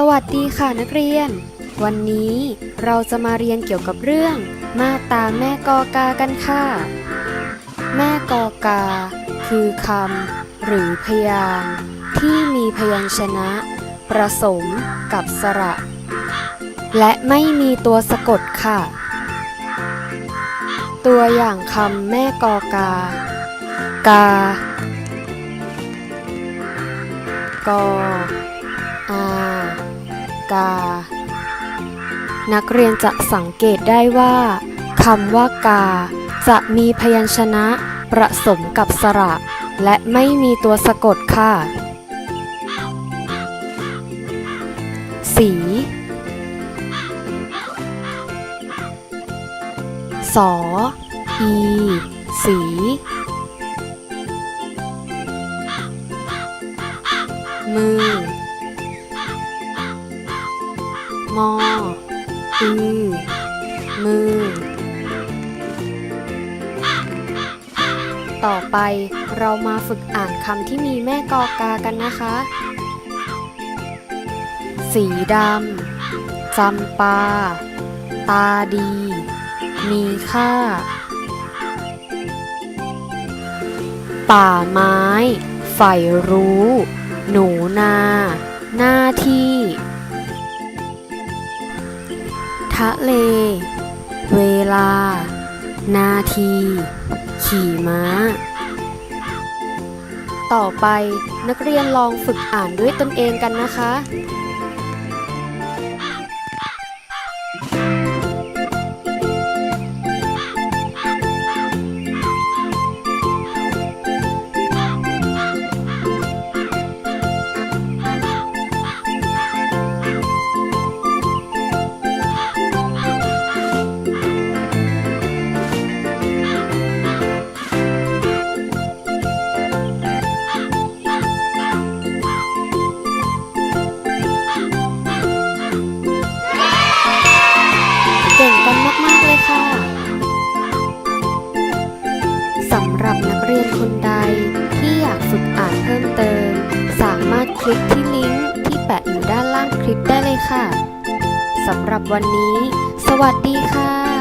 สวัสดีค่ะนักเรียน วันนี้เราจะมาเรียนเกี่ยวกับเรื่อง มาตาแม่กอกากันค่ะ แม่กอกา คือคำหรือพยางค์ที่มีพยัญชนะ ประสมกับสระ และไม่มีตัวสะกดค่ะ ตัวอย่างคำแม่กอกา กากอ กา นักเรียนจะสังเกตได้ว่าคำว่ากา จะมีพยัญชนะประสมกับสระ และไม่มีตัวสะกดค่ะ สี สอ อี สี มือ มออือมือ ต่อไปเรามาฝึกอ่านคำที่มีแม่กอกากันนะคะ สีดำจำปา ตาดี มีค่า ป่าไม้ใฝ่รู้ หนูนา หน้าที่ ทะเล เวลา นาที ขี่ม้า ต่อไปนักเรียนลองฝึกอ่านด้วยตนเองกันนะคะ กันมากๆเลยค่ะสำหรับนักเรียนคนใดที่อยากฝึกอ่านเพิ่มเติม สามารถคลิกที่ลิงก์ที่แปะอยู่ด้านล่างคลิปได้เลยค่ะสำหรับวันนี้ สวัสดีค่ะ